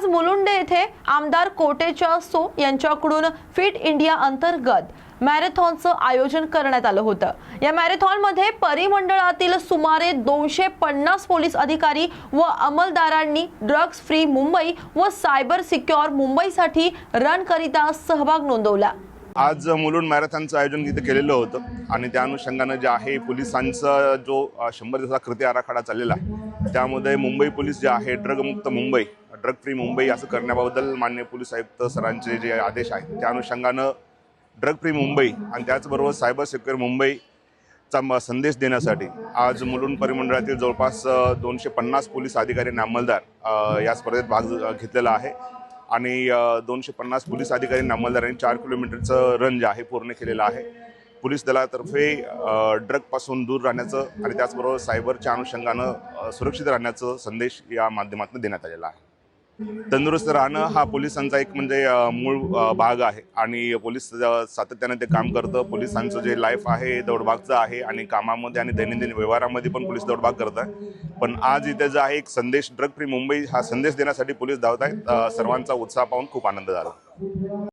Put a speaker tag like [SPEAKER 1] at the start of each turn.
[SPEAKER 1] आज मुलुंडे येथे आमदार कोटेच्या सो यांच्याकडून फिट इंडिया अंतर्गत मॅरेथॉनचं आयोजन करण्यात आलं होतं. या मॅरेथॉनमध्ये परिमंडळातील सुमारे दोनशे पन्नास पोलीस अधिकारी व अंमलदारांनी ड्रग्ज फ्री मुंबई व सायबर सिक्युअर मुंबईसाठी रन करिता सहभाग नोंदवला.
[SPEAKER 2] आज मुलुंड मॅरेथॉनचं आयोजन तिथे केलेलं होतं आणि त्या अनुषंगानं जे आहे पोलिसांचा जो शंभर दिवसाचा कृती आराखडा चाललेला आहे त्यामध्ये मुंबई पोलीस जे आहे ड्रगमुक्त मुंबई ड्रग फ्री मुंबई असं करण्याबद्दल मान्य पोलीस आयुक्त सरांचे जे आदेश आहेत त्या अनुषंगानं ड्रग फ्री मुंबई आणि त्याचबरोबर सायबर सिक्युअर मुंबईचा संदेश देण्यासाठी आज मुलुंड परिमंडळातील जवळपास दोनशे पन्नास पोलीस अधिकारी आणि अंमलदार या स्पर्धेत भाग घेतलेला आहे. आणि दोनशे पन्नास पोलीस अधिकारी आणि अंमलदारांनी चार किलोमीटरचं रन जे आहे पूर्ण केलेलं आहे. पोलीस दलातर्फे ड्रगपासून दूर राहण्याचं आणि त्याचबरोबर सायबरच्या अनुषंगानं सुरक्षित राहण्याचं संदेश या माध्यमातून देण्यात आलेला आहे. तंदुरुस्त राहणं हा पोलिसांचा एक म्हणजे मूळ भाग आहे. आणि पोलीस सातत्याने ते काम करतं. पोलिसांचं जे लाईफ आहे दौडभागचं आहे. आणि कामामध्ये आणि दैनंदिन व्यवहारामध्ये पण पोलीस दौडभाग करत आहे पण आज इथे जो आहे एक संदेश ड्रग फ्री मुंबई हा संदेश देण्यासाठी पोलीस धावत आहेत सर्वांचा उत्साह पाहून खूप आनंद झाला.